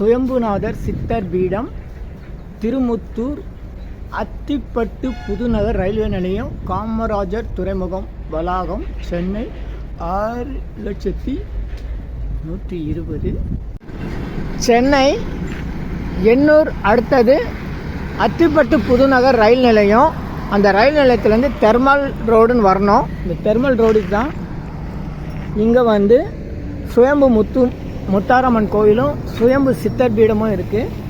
சுயம்புநாதர் சித்தர் பீடம் திருமுத்தூர் அத்திப்பட்டு புதுநகர் ரயில்வே நிலையம் காமராஜர் துறைமுகம் வளாகம் சென்னை ஆறு லட்சத்தி நூற்றி இருபது. சென்னை எண்ணூர் அடுத்தது அத்திப்பட்டு புதுநகர் ரயில் நிலையம். அந்த ரயில் நிலையத்துலேருந்து தெர்மல் ரோடுன்னு வரணும். இந்த தெர்மல் ரோடுக்கு தான் இங்கே வந்து சுயம்பு முத்து முத்தாரம்மன் கோயிலும் சுயம்பு சித்தர் பீடமும் இருக்குது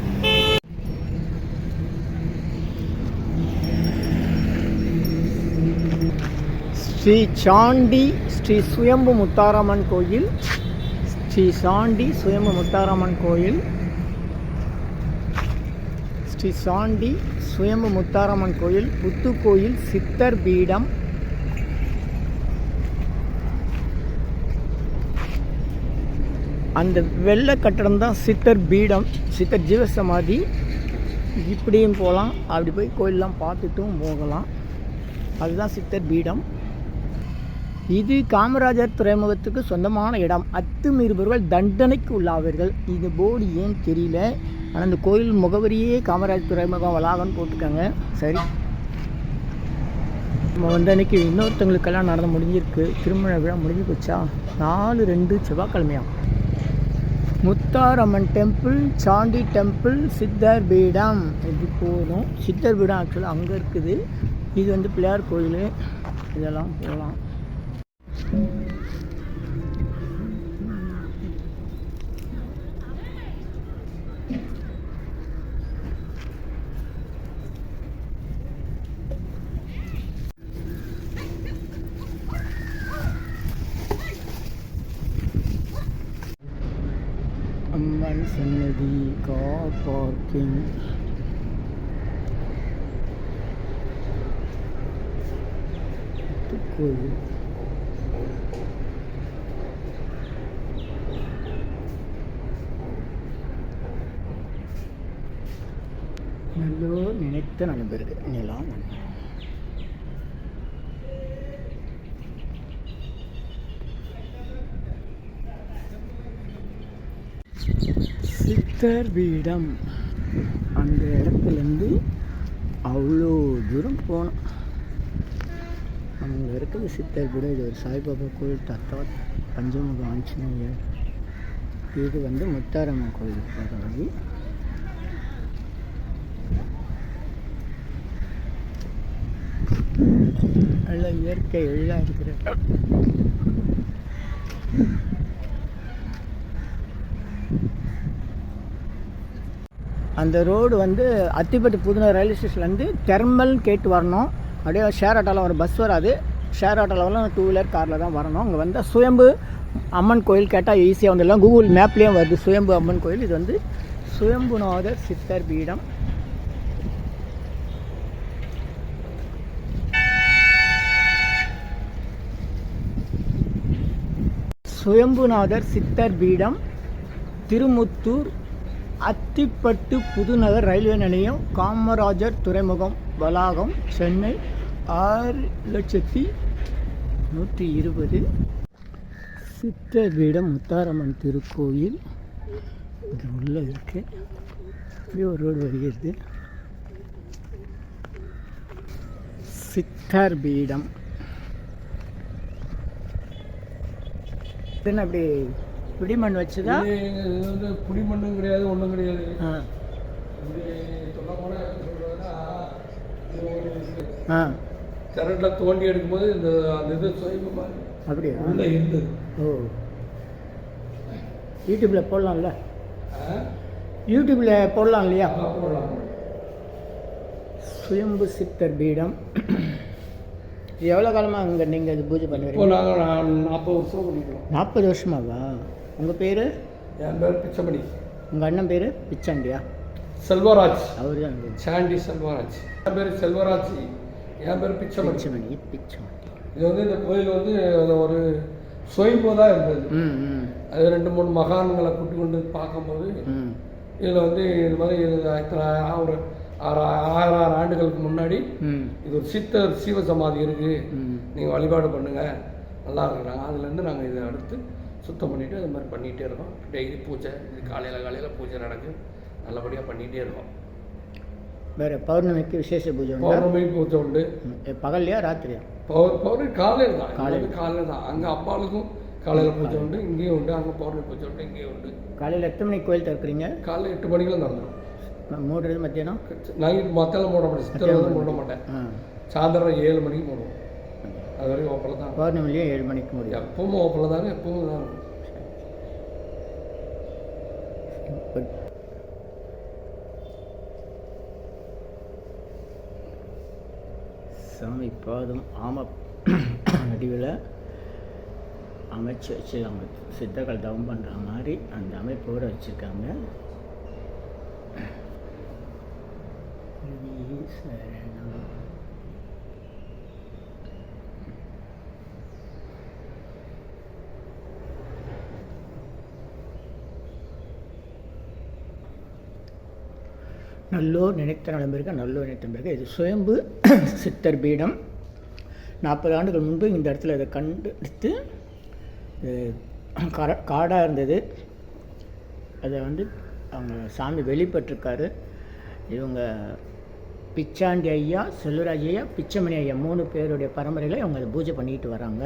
ஸ்ரீ சாண்டி ஸ்ரீ சுயம்பு முத்தாரம்மன் கோயில். ஸ்ரீ சாண்டி சுயம்பு முத்தாரம்மன் கோயில். ஸ்ரீ சாண்டி சுயம்பு முத்தாரம்மன் கோயில் புத்துக்கோயில் சித்தர் பீடம். அந்த வெள்ளை கட்டடம் தான் சித்தர் பீடம் சித்தர் ஜீவசமாதி. இப்படியும் போகலாம். அப்படி போய் கோயிலெலாம் பார்த்துட்டும் போகலாம். அதுதான் சித்தர் பீடம். இது காமராஜர் துறைமுகத்துக்கு சொந்தமான இடம். அத்துமீறுபவர்கள் தண்டனைக்கு உள்ளாவர்கள். இது போர்டு ஏன் தெரியல. ஆனால் இந்த கோயில் முகவரியே காமராஜர் துறைமுகம் வளாகம்னு போட்டிருக்காங்க. சரி. நம்ம வந்து அன்னைக்கு இன்னொருத்தவங்களுக்கெல்லாம் நடந்து முடிஞ்சிருக்கு. திருமண விழா முடிஞ்சு போச்சா? நாலு ரெண்டு செவ்வாய்க்கிழமையா முத்தாரம்மன் டெம்பிள் சாண்டி டெம்பிள் சித்தர் பீடம். இது போதும். சித்தர் பீடம் ஆக்சுவலாக அங்கே இருக்குது. இது வந்து பிள்ளையார் கோயில். இதெல்லாம் போகலாம் அம்மன் சன்னதி கார் பார்க்கிங் கோயில் நல்லோ நினைத்த நண்பருக்கு நிலம் சித்தர் பீடம் அந்த இடத்துலேருந்து அவ்வளோ தூரம் போனோம். அங்கே இருக்கிற சித்தர் கூட இது ஒரு சாய்பாபா கோயில் தத்தா பஞ்சமுக ஆஞ்சநேயர் இது வந்து முத்தாரம்மன் கோயில். போகிற வழி நல்ல இயற்கை எல்லாம் இருக்கிற அந்த ரோடு வந்து அத்திப்பட்டு புதுநகர் ரயில்வே ஸ்டேஷன்லேருந்து தெர்மல் கேட்டு வரணும். அப்படியே ஷேர் ஆட்டோவில் ஒரு பஸ் வராது. ஷேர் ஆட்டோவில் டூ வீலர் காரில் தான் வரணும். அங்கே வந்து சுயம்பு அம்மன் கோயில் கேட்டால் ஈஸியாக வந்துடலாம். கூகுள் மேப்லேயும் வருது. சுயம்பு அம்மன் கோயில். இது வந்து சுயம்புநாதர் சித்தர் பீடம். சுயம்புநாதர் சித்தர் பீடம் திருமுத்தூர் அத்திப்பட்டு புதுநகர் ரயில்வே நிலையம் காமராஜர் துறைமுகம் வளாகம் சென்னை ஆறு லட்சத்தி நூற்றி இருபது. சித்தர்பீடம் முத்தாரம்மன் திருக்கோயில் இது உள்ளே இருக்கு. இப்படி ஒரு ரோடு வருகிறது. சித்தர் பீடம் என்ன அப்படி பிடிமண் வச்சுதா? இது வந்து புடிமண்ணும் கிடையாது ஒன்றும் கிடையாது. ஆ. கரண்டில் தோண்டி எடுக்கும்போது இந்த அந்த இது மாதிரி. அப்படியா? உள்ளே இருந்தது ஓ. யூடியூப்பில் போடலாம்ல? யூடியூப்பில் போடலாம் இல்லையா? போடலாம். சுயம்பு சித்தர் பீடம். எவ்வளோ காலமாக அங்கே நீங்கள் இது பூஜை பண்ணுவீங்க? நாங்கள் நாற்பது வருஷம் பண்ணிக்கிறோம். நாற்பது வருஷமாவா? உங்கள் பேர்? என் பேர் பிச்சமணி உங்கள் அண்ணன் பேர்? பிச்சாண்டியா? செல்வராஜ். அவர் தான் சாண்டி செல்வராஜ். என் பேர் செல்வராஜ். என் பேர் பிச்சமணி பிச்சமணி பிச்சமணி இது வந்து இந்த கோயில் வந்து ஒரு சுயம்பு தான் இருந்தது அது ரெண்டு மூணு மகான்களை கூட்டி கொண்டு பார்க்கும்போது இதில் வந்து இது மாதிரி ஒரு ஆறு ஆயிரம் ஆறு ஆண்டுகளுக்கு முன்னாடி இது ஒரு சித்தர் சீவ சமாதி இருக்குது நீங்கள் வழிபாடு பண்ணுங்க. நல்லா இருக்கிறாங்க அதுலேருந்து நாங்கள் இதை அடுத்து சுத்தம் பண்ணிவிட்டு அது மாதிரி பண்ணிகிட்டே இருக்கோம். டெய்லி பூஜை இது காலையில் காலையில் பூஜை நடக்கும் நல்லபடியாக பண்ணிகிட்டே இருக்கோம். வேறு பௌர்ணமிக்கு விசேஷ பூஜை உண்டா? பௌர்ணமி பூஜை உண்டு. பகல்லையா ராத்திரியா? பௌர் பௌர்ணமி காலையில் தான். காலையில. காலையில் தான். அங்கே அப்பாளுக்கும் காலையில் பூஜை உண்டு இங்கேயும் உண்டு. அங்கே பௌர்ணமி பூஜை உண்டு இங்கேயும் உண்டு. காலையில் எத்தனை மணிக்கு கோயில் திறக்கிறீங்க? காலையில் எட்டு மணிக்கெல்லாம் நடந்துடும் ம- மூடுறது மத்தியானம்? நைட் மத்தெல்லாம் போட மாட்டேன். சித்திரை வந்து போட மாட்டேன். சாயந்தரம் ஏழு மணிக்கு போடுவோம் அது வரைக்கும் ஓப்பனில் தான். பௌர்ணமிலையும் ஏழு மணிக்கு முடியும். எப்பவும் ஓப்பனில் தாங்க எப்பவும் தான். சாமி பாதம் ஆம வடிவில் அமைச்சு வச்சுருக்காங்க. சித்தர்கள் தவம் பண்ணுற மாதிரி அந்த அமைப்போடு வச்சுருக்காங்க. சரணம். நல்லோர் நினைத்த நலம்பிருக்க நல்லோர் நினைத்த பிறகு. இது சுயம்பு சித்தர் பீடம். நாற்பது ஆண்டுகள் முன்பு இந்த இடத்துல இதை கண்டெடுத்து இது கர காடாக இருந்தது. அதை வந்து அவங்க சாமி வெளிப்பட்டிருக்காரு. இவங்க பிச்சாண்டி ஐயா செல்வராஜ் ஐயா பிச்சமணி ஐயா மூணு பேருடைய பரம்பரையில் இவங்க அதை பூஜை பண்ணிக்கிட்டு வராங்க.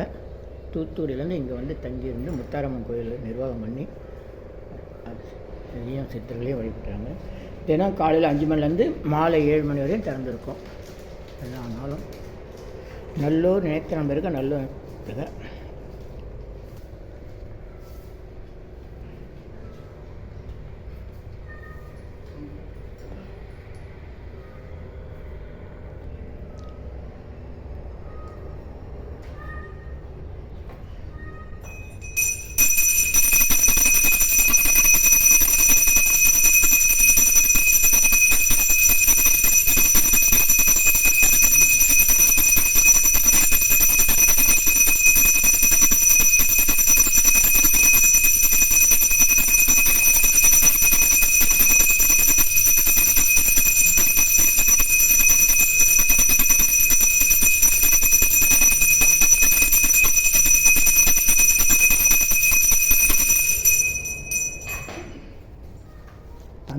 தூத்துக்குடியிலேருந்து இங்கே வந்து தங்கியிருந்து முத்தாரம்மன் கோயில் நிர்வாகம் பண்ணி இதையும் சித்தர்களையும் வழிபடுறாங்க. தினம் காலையில் அஞ்சு மணிலேருந்து மாலை ஏழு மணி வரையும் திறந்துருக்கும். எல்லா நாளும் நல்லூர் நினைத்த நம்பருக்கு நல்லூர்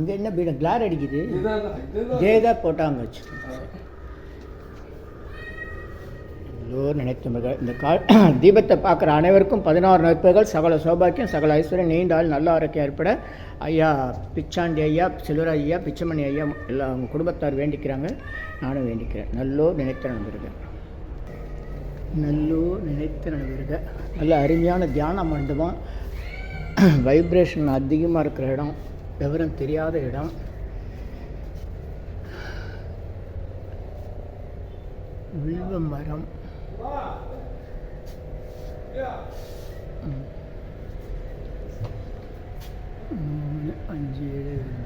அங்கே என்ன பீடம்? கிளார் அடிக்குது. ஜெயதா போட்டாங்க வச்சு. எல்லோரும் நினைத்தவர்கள் இந்த கா தீபத்தை பார்க்குற அனைவருக்கும் பதினாறு நற்பர்கள் சகல சௌபாக்கியம் சகல ஐஸ்வர்யம் நீண்டால் நல்ல ஆரோக்கியம் ஏற்பட. ஐயா பிச்சாண்டி ஐயா செல்வராஜ் ஐயா பிச்சமணி ஐயா எல்லாம் அவங்க குடும்பத்தார் வேண்டிக்கிறாங்க. நானும் வேண்டிக்கிறேன். நல்லோர் நினைத்த நண்பருங்க நல்லோர் நினைத்த நண்பருங்க நல்ல அருமையான தியான மண்டபம். வைப்ரேஷன் அதிகமாக இருக்கிற இடம். விவரம் தெரியாத இடம். வில்வ மரம். மூணு அஞ்சு ஏழு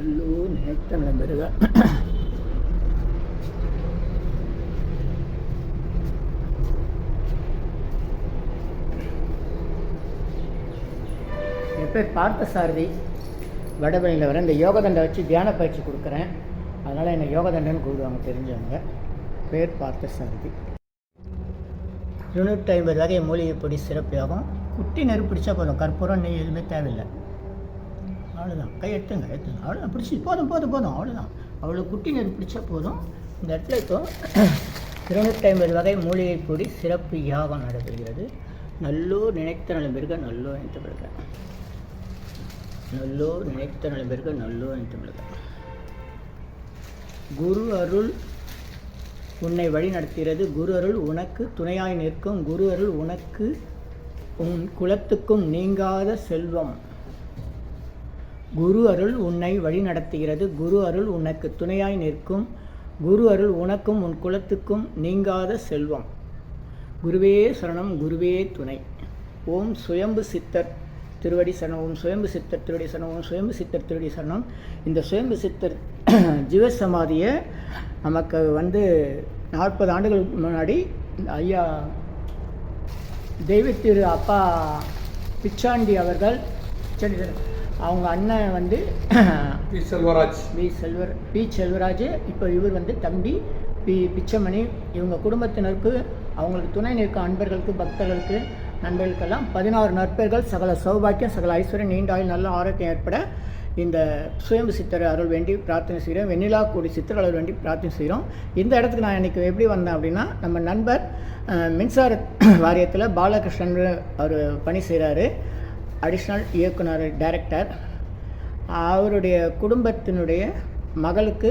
நல்லூர் நேற்று நம்பருக என் பேர் பார்த்தசாரதி வடபணியில் வரேன் இந்த யோகதண்டை வச்சு தியான பயிற்சி கொடுக்குறேன் அதனால் என்னை யோகதண்டன்னு கூப்பிடுவாங்க தெரிஞ்சவங்க பேர் பார்த்த சாரதி இருநூற்றி ஐம்பது வகை மூலிகை பொடி சிறப்பு யோகம் குட்டி நெருப்பு பிடிச்சா போதும் கற்பூரம் நெய் எதுவுமே தேவையில்லை அவ்வளோதான் கை எடுத்துங்க எடுத்துங்க அவ்வளோதான் பிடிச்சி போதும் போதும் போதும். அவ்வளோதான் அவ்வளோ குட்டி நெருப்பு பிடிச்சா போதும். இந்த இடத்துல இப்போ இருநூற்றி வகை மூலிகை பொடி சிறப்பு யாகம் நடைபெறுகிறது. நல்லோர் நினைத்த நலம் பெருக நல்லோர் நினைத்த பிறக. நல்லோர் நினைத்த நலம் பெருக நல்லோர் நினைத்த குரு அருள் உன்னை வழி நடத்துகிறது. குரு அருள் உனக்கு துணையாய் நிற்கும். குரு அருள் உனக்கு உன் குலத்துக்கும் நீங்காத செல்வம். குரு அருள் உன்னை வழி நடத்துகிறது குரு அருள் உனக்கு துணையாய் நிற்கும். குரு அருள் உனக்கும் உன் குலத்துக்கும் நீங்காத செல்வம். குருவே சரணம் குருவே துணை. ஓம் சுயம்பு சித்தர் திருவடி சரணம் ஓம் சுயம்பு சித்தர் திருவடி சரணம் ஓம் சுயம்பு சித்தர் திருவடி சரணம். இந்த சுயம்பு சித்தர் ஜீவசமாதியை நமக்கு வந்து நாற்பது ஆண்டுகளுக்கு முன்னாடி ஐயா தெய்வத்திரு அப்பா பிச்சாண்டி அவர்கள் சரி. அவங்க அண்ணன் வந்து P Selvaraj. P Selvar P Selvaraj. இப்போ இவர் வந்து தம்பி பி பிச்சமணி. இவங்க குடும்பத்தினருக்கு அவங்களுக்கு துணை நிற்கும் அன்பர்களுக்கு பக்தர்களுக்கு நண்பர்களுக்கெல்லாம் பதினாறு நற்பெயர்கள். சகல சௌபாக்கியம் சகல ஐஸ்வர்யம் நீண்ட ஆயுள் நல்ல ஆரோக்கியம் ஏற்பட இந்த சுயம்பு சித்தர் அருள் வேண்டி பிரார்த்தனை செய்கிறோம். வெண்ணிலா கூடி சித்தர் அருள் வேண்டி பிரார்த்தனை செய்கிறோம். இந்த இடத்துக்கு நான் இன்றைக்கி எப்படி வந்தேன் அப்படின்னா நம்ம நண்பர் மின்சார வாரியத்தில் பாலகிருஷ்ணன் அவர் பணி செய்கிறாரு அடிஷ்னல் இயக்குனர் டைரக்டர் அவருடைய குடும்பத்தினுடைய மகளுக்கு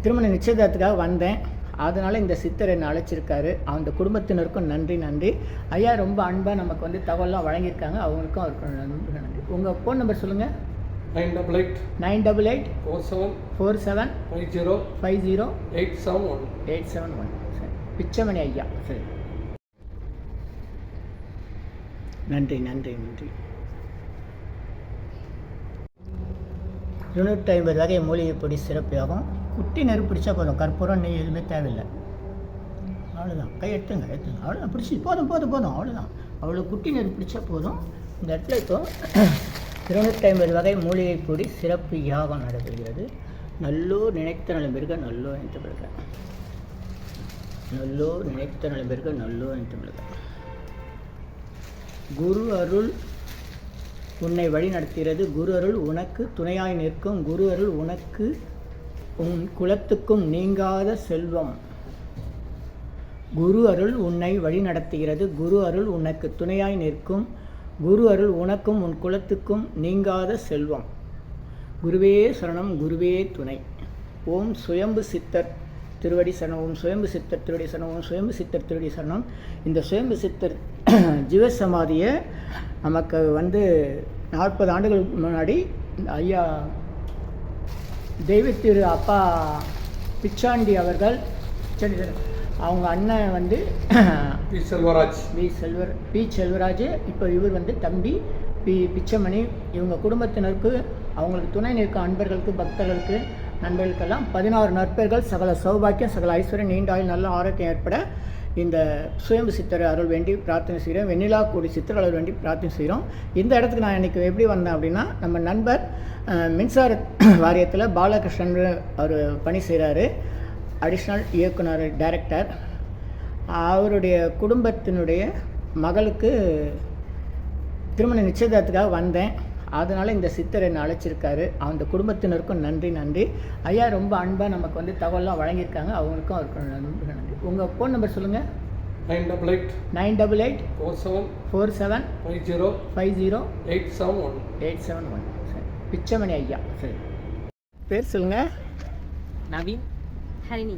திருமண நிச்சயதார்த்தத்துக்காக வந்தேன். அதனால் இந்த சித்தர் என்னை அழைச்சிருக்காரு. அந்த குடும்பத்தினருக்கும் நன்றி நன்றி. ஐயா ரொம்ப அன்பாக நமக்கு வந்து தகவலாம் வழங்கியிருக்காங்க. அவங்களுக்கும் அவருக்கு நன்றி நன்றி. உங்கள் ஃபோன் நம்பர் சொல்லுங்கள் nine double eight. Nine double eight. Four seven. Four seven. Five zero. Five zero. Eight seven one. Eight seven one. சரி. பிச்சமணி ஐயா. சரி. நன்றி நன்றி நன்றி. இருநூற்றி ஐம்பது வகை மூலிகைப்பொடி சிறப்பாகும். குட்டி நெருப்பு பிடிச்சா போதும். கற்பூரம் நெய் எதுவுமே தேவையில்லை. அவ்வளோதான் கை எடுத்துங்க எடுத்துங்க. அவ்வளோதான் பிடிச்சி போதும் போதும் போதும். அவ்வளோதான் அவ்வளோ குட்டி நெருப்பு பிடிச்சா போதும். இந்த இடத்துல இப்போ இருநூற்றி ஐம்பது வகை மூலிகை பொடி சிறப்பு யாகம் நடைபெறுகிறது. நல்லோர் நினைத்த நலம் நல்லூர் நல்லோர் நினைத்த பெருக. நல்லோர் நினைத்த நலம் பெருக நல்லோர் நினைத்த குரு அருள் உன்னை வழி நடத்துகிறது குரு அருள் உனக்கு துணையாய் நிற்கும். குரு அருள் உனக்கு உன் குலத்துக்கும் நீங்காத செல்வம். குரு அருள் உன்னை வழி நடத்துகிறது குரு அருள் உனக்கு துணையாய் நிற்கும். குரு அருள் உனக்கும் உன் குலத்துக்கும் நீங்காத செல்வம். குருவே சரணம் குருவே துணை. ஓம் சுயம்பு சித்தர். திருவடி ஓம் சுயம்பு சித்தர் திருவடி ஓம் சுயம்பு சித்தர் திருவடி சரணம். இந்த சுயம்பு சித்தர் ஜீவசமாதியை நமக்கு வந்து நாற்பது ஆண்டுகளுக்கு முன்னாடி ஐயா தெய்வத்திரு அப்பா பிச்சாண்டி அவர்கள் சரி சரி அவங்க அண்ணன் வந்து P Selvaraj. P Selvar P Selvaraj இப்போ இவர் வந்து தம்பி பி பிச்சமணி இவங்க குடும்பத்தினருக்கு அவங்களுக்கு துணை நிற்கும் அன்பர்களுக்கு பக்தர்களுக்கு நண்பர்களுக்கெல்லாம் பதினாறு நற்பெயர்கள் சகல சௌபாக்கியம் சகல ஐஸ்வர்யம் நீண்ட ஆயுள் நல்ல ஆரோக்கியம் ஏற்பட இந்த சுயம்பு சித்தர் அருள் வேண்டி பிரார்த்தனை செய்கிறோம் வெண்ணிலா கூடி சித்தர் அருள் வேண்டி பிரார்த்தனை செய்கிறோம். இந்த இடத்துக்கு நான் இன்றைக்கி எப்படி வந்தேன் அப்படின்னா நம்ம நண்பர் மின்சார வாரியத்தில் பாலகிருஷ்ணன் அவர் பணி செய்கிறாரு அடிஷ்னல் இயக்குனர் டைரக்டர் அவருடைய குடும்பத்தினுடைய மகளுக்கு திருமண நிச்சயதார்த்துக்காக வந்தேன். அதனால் இந்த சித்தர் என்னை அழைச்சிருக்காரு. அந்த குடும்பத்தினருக்கும் நன்றி நன்றி. ஐயா ரொம்ப அன்பாக நமக்கு வந்து தகவலாம் வழங்கியிருக்காங்க. அவங்களுக்கும் அவருக்கு நன்றி நன்றி. உங்கள் ஃபோன் நம்பர் சொல்லுங்கள் nine double eight nine double eight four seven four seven five zero five zero eight seven one eight seven one சரி. பிச்சமணி ஐயா. சரி. பேர் சொல்லுங்கள் நவீன். ஹரிணி.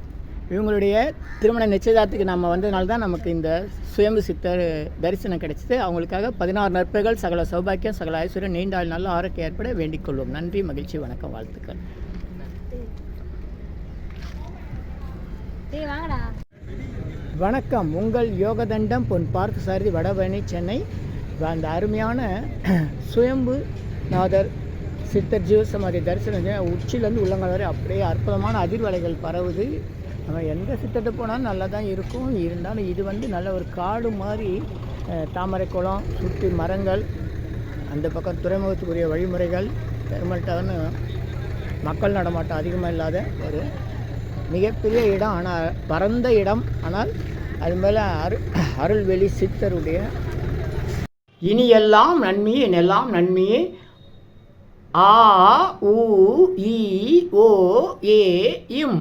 இவங்களுடைய திருமண நிச்சயதார்த்துக்கு நம்ம வந்ததுனால தான் நமக்கு இந்த சுயம்பு சித்தர் தரிசனம் கிடைச்சிது. அவங்களுக்காக பதினாறு நற்பைகள் சகல சௌபாக்கியம் சகல ஐஸ்வர்யம் நீண்ட ஆயுள் நல்ல ஆரோக்கியம் ஏற்பட வேண்டிக் கொள்வோம் நன்றி மகிழ்ச்சி வணக்கம் வாழ்த்துக்கள். வணக்கம். உங்கள் யோகதண்டம் பொன் பார்த்து சாரதி வடபழனி சென்னை. அந்த அருமையான சுயம்பு நாதர் சித்தர் ஜீவசமாதி தரிசனம் உச்சிலேருந்து உள்ளங்கால் வரை அப்படியே அற்புதமான அதிர்வலைகள் பரவுது. நம்ம எந்த சித்தத்தை போனாலும் நல்லா தான் இருக்கும். இருந்தாலும் இது வந்து நல்ல ஒரு காடு மாதிரி தாமரை குளம் சுற்றி மரங்கள் அந்த பக்கம் துறைமுகத்துக்குரிய வழிமுறைகள் பெருமட்டான்னு மக்கள் நடமாட்டம் அதிகமாக இல்லாத ஒரு மிகப்பெரிய இடம். ஆனால் பரந்த இடம். ஆனால் அது மேலே அரு அருள்வெளி சித்தருடைய இனி எல்லாம் நன்மையே எல்லாம் நன்மையே? ஆ உ இ ஓ ஏ இம்.